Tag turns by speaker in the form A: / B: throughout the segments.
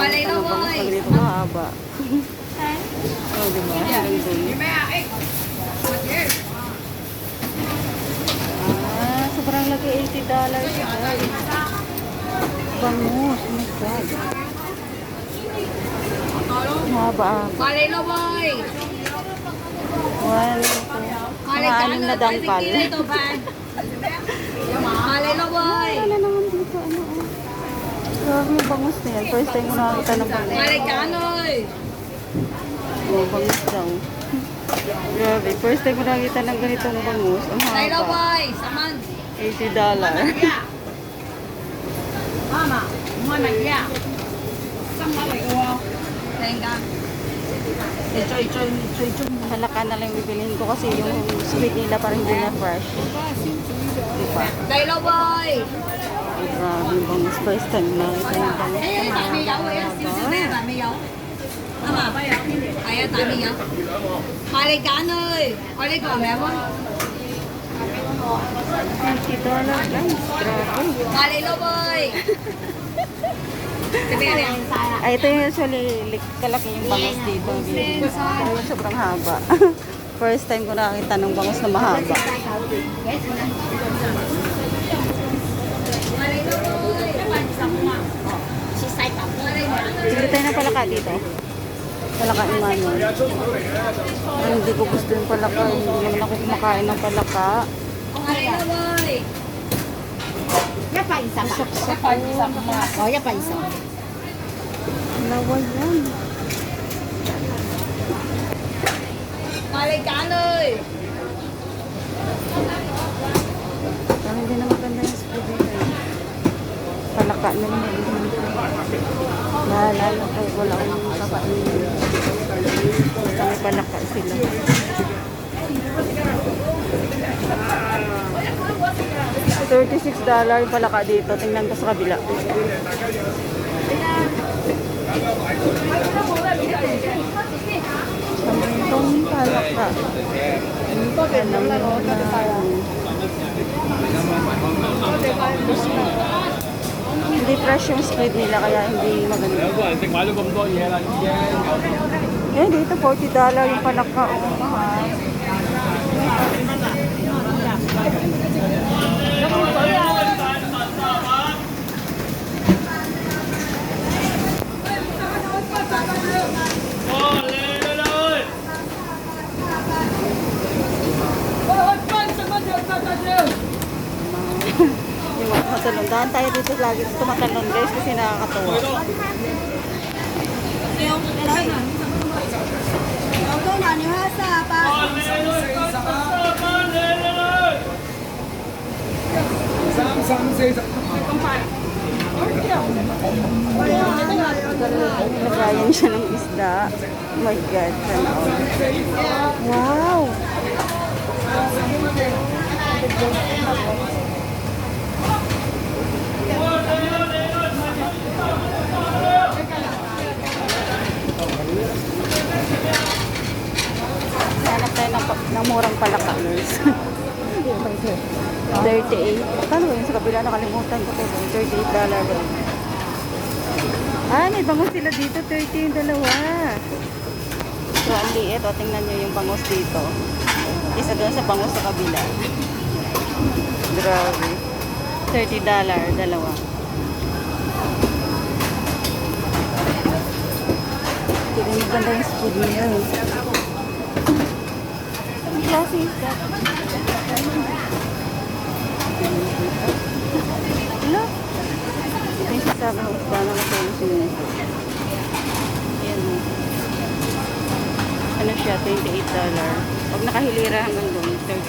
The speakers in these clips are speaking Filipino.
A: Walay na,
B: bangus na
A: boy.
B: ganito mahaba. Oh, di ba? Ah, sobrang laki 80 dollars. Bangus, oh my god. Mahaba ah.
A: Walay na, boy.
B: One, two,
A: Walay
B: mga anim na
A: ban. Walay na, boy.
B: Wala naman dito, ano oh. Grabe yung bangus na yan. First time ko nakakita ng bangus.
A: Anoy.
B: Oh, bangus daw. Grabe, first time ko nakakita ng ganitong bangus. Ang haba.
A: boy. Saman.
B: 80 dollar.
A: Mama, mo na ya. Sama ba ko? Tenga. Echoy, echoy, echoy, echoy.
B: Halaka na lang bibilhin ko kasi yung sweet nila parang hindi na fresh. Diba?
A: Daylo, boy.
B: Grabe yung bangus. First time na nakita ng bangus.
A: Ay, ay,
B: Ang
A: dami yaw. Ay,
B: haba.
A: sisi na, dami yaw. Tama. Ay, dami yaw. Walay ka, anoy. Walay ko, meron.
B: 80 dollar guys. Grabe. Ay, ito yung usually lik- kalaki yung bangus dito. Yung sobrang haba. First time ko nakakita ng bangus na mahaba.
A: Walay lo, boy.
B: Bili tayo ng palaka dito. Palaka Emmanuel. Ay, hindi ko gusto yung palaka. Hindi naman ako kumakain ng palaka.
A: Walay lo, boy.
C: Yan pa isa pa. O, yan pa isa.
B: Yan.
A: Walay ka, anoy.
B: Hindi na maganda yung eh. Palaka na lang. Naalala ko, wala akong kakainin. Basta may palaka sila. $36 yung palaka dito. Tingnan ko sa kabila. Itong palaka. Alam mo na. Hindi fresh yung squid nila kaya hindi maganda. Eh, dito 40 dollar yung palaka. Oh, mahal. Yung mga matalon. Daan tayo dito lagi tumatalon guys kasi nakakatuwa. Lagayan siya ng isda. Oh my God. All. Wow! Hanap tayo ng, ng murang palaka, guys. 38. Paano ba yun sa kabila? Nakalimutan ko. pero 38 dollar ba? Ah, may bangus sila dito. 30 yung dalawa. So, ang liit. O, tingnan nyo yung bangus dito. Isa doon sa bangus sa kabila. Grabe. 30 dollar, dalawa. Tingnan mo ganda yung squid niya. eh. Ang klase isda. Hello? Ito yung sasabi ng isda na matulog si Nito. Ayan. Ano siya? $28. Pag nakahilira hanggang doon, $28.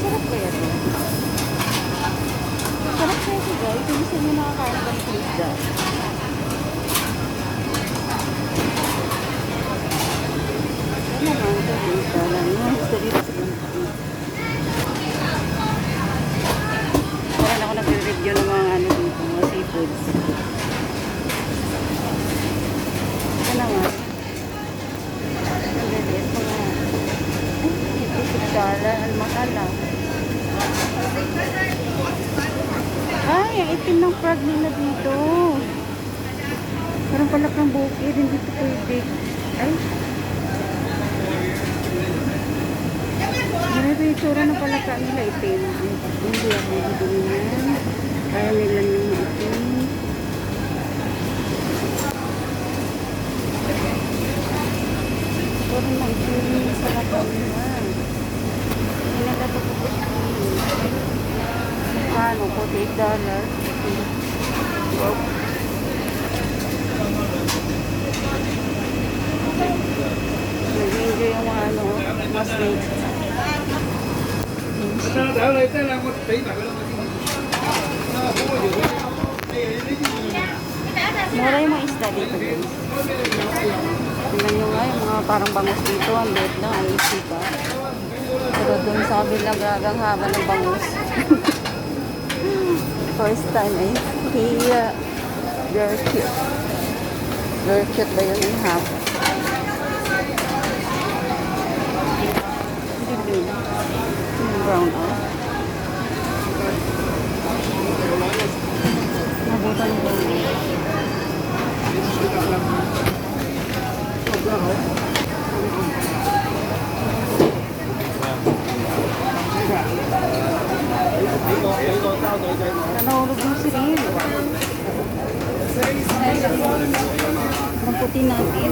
B: Sarap kaya ito? Sarap kaya ito guys. Kung gusto nyo nakakain ng ganitong isda. Ano naman? $28. Yung gusto dito sa Bangkok. Meron ako nagre-review ng mga ano dito, mga seafoods. Ito naman. Ang liliit mga... Dollar. Ang mahal ah. Ay, itim ng frog nila dito. Parang palakang bukid, hindi ito pwede. Ay. Ganito yung itsura ng palaka nila, itim. Hindi ako yan. Kaya nila yung itim. Yung nila. Hindi na dapat ito Kano po? $8 dollar. Wow. Nag-enjoy yung mga ano, mas rate. Mura yung mga isda dito guys. Tingnan nyo nga yung mga parang bangus dito. Ang bet lang, ang isi pa. Pero doon sa bilang gagang haba ng bangus. First time eh. Hiya. Very cute. Very cute ba yun yung haba? Dilim. Brown out. Nabutan ko na. Nahulog yung siril. Ang puti natin.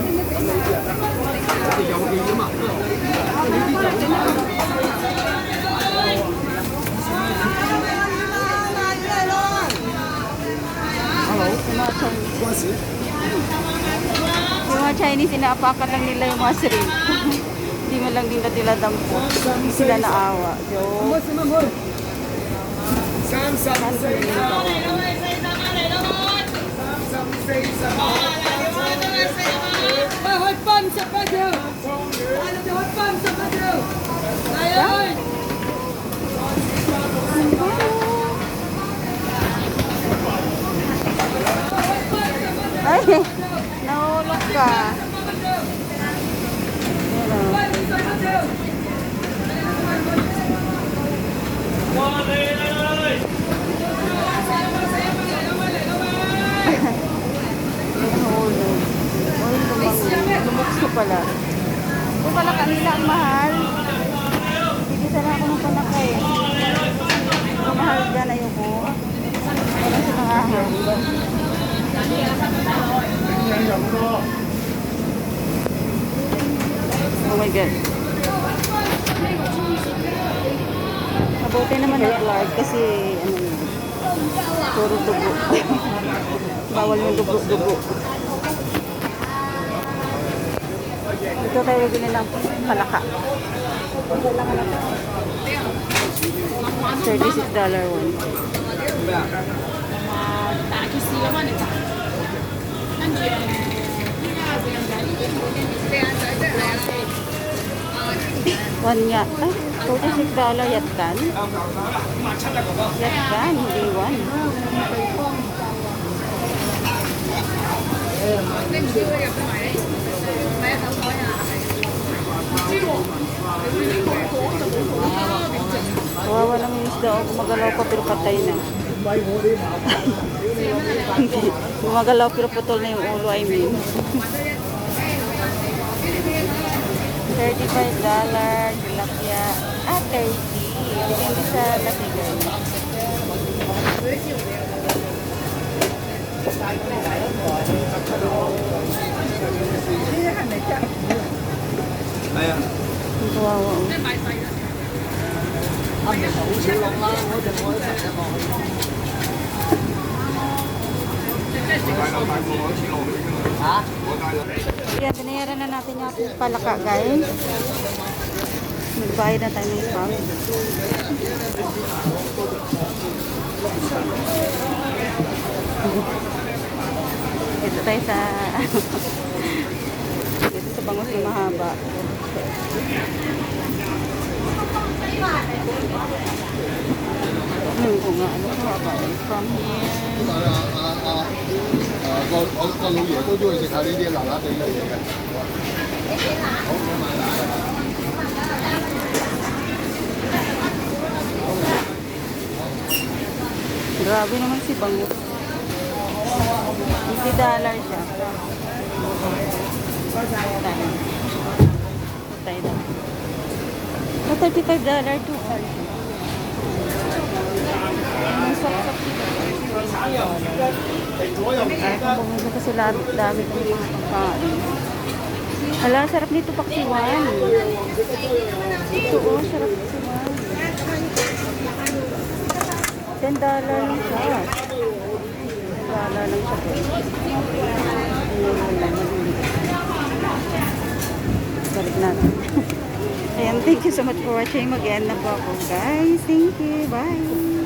B: Hello? Yung mga Chinese. Yung mga Chinese, inaapakan lang nila yung mga siril. Hindi mo lang din na nila dampo. Hindi sila naawa. Joke. Ay, nahulog ka. Ayan o. Nahulog. Uy, lumang, lumukso pala. Uy, pala kanila ang mahal. Hindi sana ako ng panaka eh. Ang mahal dyan ayoko. Wala silang ahal. Oh my God. Mabuti naman nag-guard kasi ano yun, puro dugo. Bawal yung dugo-dugo. Dito tayo bibili ng palaka. $36 one. One ya. Ay, $46 yatkan. Yatkan, hindi one. Kawawa lang yung isda. oh. Gumagalaw pa pero patay na. Hindi. Gumagalaw pero putol na yung ulo, I mean. $35 tilapia. Ah, 30. Depende sa laki guys. Ang kawawa. oh. Yan, binayaran na natin yung ating palaka, guys. Nagbayad na tayo ng spam. Dito tayo sa... Dito sa bangus na mahaba. Ano ko nga, ano ko nga ba? From here.
D: 诶个我个老爷都中意食下呢啲辣辣地嘅嘢嘅。
B: Grabe naman si Bangus. $50 dollar siya. Tayo. Tayo na. Oh, $35 dollar to. Ang. Ay, kung bumili kasi dami ng mga pagkain. Hala, sarap nito paksiwan. Ito oh, sarap paksiwan. 10 dollar lang siya. 10 dollar lang siya. Maliliit. Balik natin. Ayan, thank you so much for watching. Mag-end na po ako, guys. Thank you. Bye.